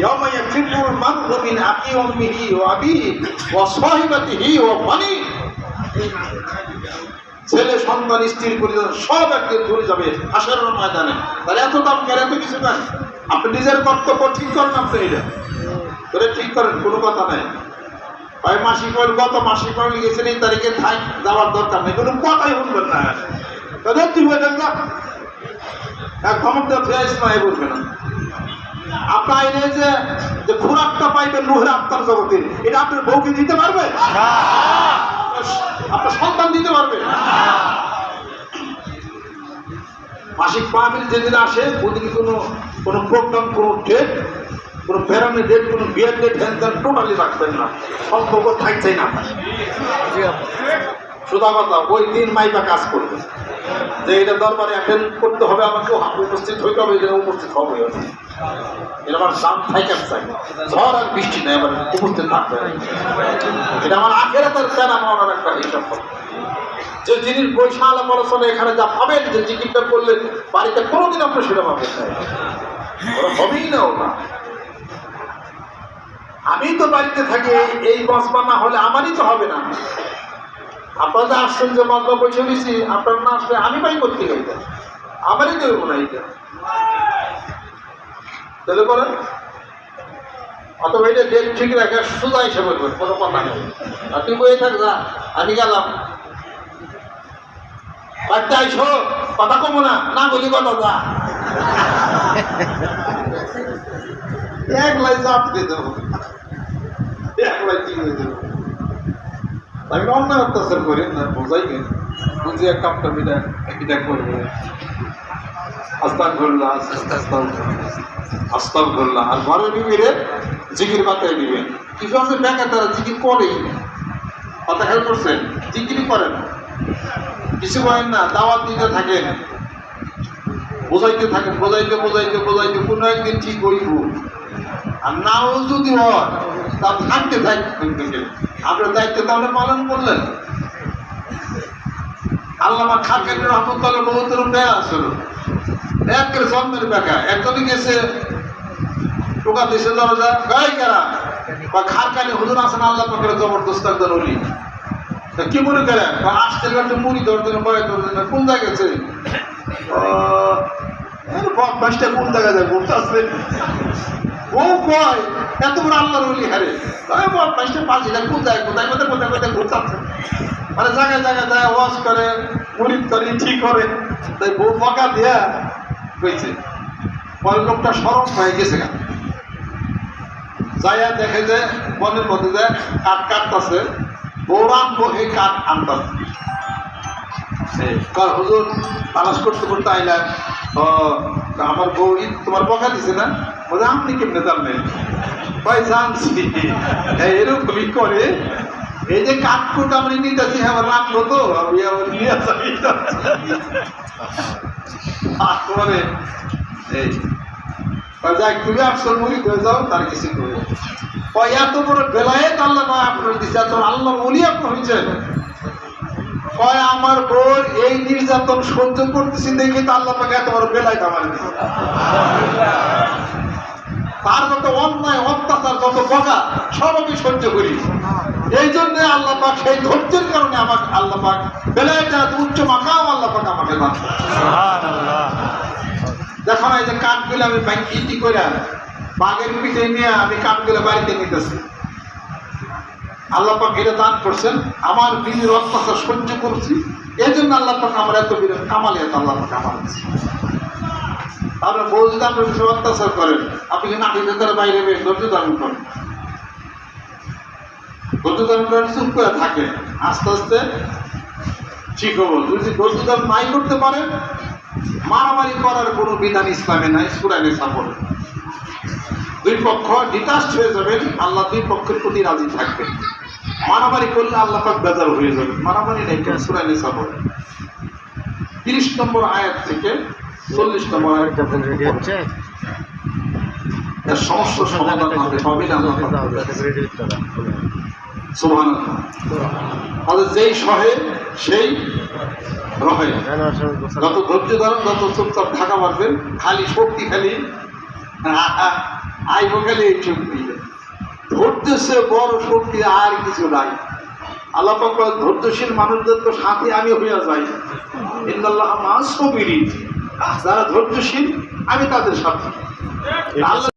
يوم يفر المرء من أخيه وأمه وأبيه وصاحبته وبنيه ছেলে সন্তান স্ত্রীর পরিজন সব একদিন দূরে যাবে হাসারের ময়দানে তাহলে এত দাম কেন এত কিছু না আপনি নিজের কর্তব্য ঠিক করেন আপনি এটা করে ঠিক করেন কোনো কথা নাই ভাই মাসিক হল গত মাসিক হল গেছেন এই তারিখে থাই যাওয়ার দরকার নেই কোনো কথাই শুনবেন না তাদের তুই বলে না এক ধমক দেওয়া ফেয়াইস না এ বলবে না আপনার এই যে যে খোরাকটা পাইবেন রুহের আত্মার জগতে এটা আপনার বউকে দিতে পারবে আপনার সন্তান দিতে পারবে? মাসিক মাহফিল যেদিন আসে ওদিকে কোনো কোনো প্রোগ্রাম কোনো ডেট কোনো বেড়ানোর ডেট কোনো বিয়ের ডেট হ্যান টোটালি রাখবেন না। সম্পর্ক থাকছে না। সোজা কথা ওই দিন মাইবা কাজ করবে। যে এটা দরবারে অ্যাটেন্ড করতে হবে আমাকে উপস্থিত হইতে হবে এটা উপস্থিত হবে। এটা উপস্থিত হবে এখানে যা পাবেন, যে জিকিরটা করলে বাড়িতে কোনোদিন আপনি সেটা পাবেন হবেই না ওটা। আমি তো বাড়িতে থাকি, এই- এই বসবা না হলে আমারই তো হবে না। আপনারা যে আসছেন যে মজবা বসে দিছি আপনারা না আসলে আমি পাই করতে গাইতে আমারই তো না এইটা তাহলে করেন অথবা এটা ডেট ঠিক রাখে সোজা হিসেবে করবেন কোনো কথা নেই। আর তুই বয়ে থাক, যা, আমি গেলাম। বাচ্চা আইসো, কথা কমো না না বলি কথা, যা। এক লাই চাপ দিয়ে দেবো। এক লাই হয়ে দেবো। আমি অন্য অত্যাচার করি না, বোঝাই নি বুঝি এক কাপটা বিটা এটা করবে। আস্তাক ঘুরলা আর ঘরে বিবিরে জিকির বাতায় দিবেন কিছু আছে ব্যাংকে তারা জিকির করেই না। কথা খেয়াল করছেন? জিকিরই করেন কিছু করেন না, দাওয়াত দিতে থাকেন। বোঝাইতে থাকেন, বোঝাইতে বোঝাইতে বোঝাইতে কোনো একদিন ঠিক হইব। আর নাও যদি হয়। তা থাকতে থাকবেন আপনার দায়িত্ব তাহলে পালন করলেন। আল্লামা খাকের রহমতুল্লাহ বহুতর বেয়া আসলো। একের জন্মের বেকা একজনই গেছে টোকা দেশে দরজা গায়ে কারা বা খারকানি হুজুর আসেন আল্লাহ পাকের জবরদস্ত একজন তা কি মনে করে? বা আসতে একটা মুড়ি ধরতেন বয় ধরতেন কোন জায়গা গেছে? বদমাসটা কোন জায়গায় যায়, বলতে আসবে ও কয় এত বড় আল্লাহর অলি হারে তবে বদমাসটা পাঁচ কোন জায়গায় কোথায় কোথায় কোথায় কোথায় ঘুরতে মানে জায়গায় জায়গায় যায়, ওয়াজ করে করে ঠিক করে। তাই বউ বকা দিয়া হয়েছে পরে লোকটা সরম হয়ে গেছে গা। যাইয়া দেখে যে বনের মধ্যে যে কাঠ কাটতেছে, বৌরাম এই কাঠ আনতেছে। হুজুর, তালাশ করতে করতে আমার ই- তোমার বকা দিছে না? বলে, আপনি কেমনে জানবেন এরকমই করে। এই যে কাঠকুট আমি নিতেছি আমার রাখল তো? আমি আবার নিয়ে যাই। তারপরে এই যাই, তুমি হয়ে যাও, তার আল্লাহ কয় আমার বোন এই নির্যাতন সহ্য করতেছি দেখে তো আল্লাহ এত বড় বেলায়েত আমার তার যত অন্যায় অত্যাচার যত বকা সব আমি সহ্য করি। এই জন্য আল্লাহ পাক সেই ধৈর্যের কারণে আমাকে আল্লাহ পাক বেলায়েটা উচ্চ মাকাম আল্লাহ পাক আমাকে দান। দেখো না এই যে কাঠগুলো আমি ব্যাংক ইটি করে বাঘের পিঠে নিয়ে আমি কাঠগুলো বাড়িতে নিতেছি। আল্লাহ পাক এটা দান করছেন। আমার বিবির অত্যাচার সহ্য করছি। এই জন্য আল্লাহ পাক আমার এত বীর কামালে আল্লাহ পাক আমার। আপনার বউ যদি আপনার বিষয়ে অত্যাচার করেন, আপনি কি নাকি তার বাইরে বেশ ধৈর্য ধারণ করেন। ধৈর্য ধারণ করেন, চুপ করে থাকে আস্তে আস্তে ঠিক হব। যদি ধৈর্য ধারণ নাই করতে পারেন, মারামারি করার কোনো বিধান ইসলামে নাই সুরাইনে সাপোর্ট দুই পক্ষ ডিটাস্ট হয়ে যাবেন, আল্লাহ দুই পক্ষের প্রতি রাজি থাকবেন। মারামারি করলে আল্লাহ পাক বেজার হয়ে যাবে মারামারি নেই কেন? সুরাইনে সাপোর্ট তিরিশ নম্বর আয়াত থেকে চল্লিশ নম্বর রেডি হচ্ছে। সমাধান হবে তাহলে যেই সহে সেই রহে। যত ধৈর্য ধারণ যত চুপচাপ থাকা পারবেন খালি শক্তি খালি আইব খালি এই শক্তি ধরতেছে বড় শক্তি আর কিছু নাই। আল্লাহ ধৈর্যশীল মানুষদের তো সাথে আমি হইয়া যাই। ইন্দাল্লাহ মাসবিরিন যারা ধৈর্যশীল আমি তাদের সাথে। আল্লাহ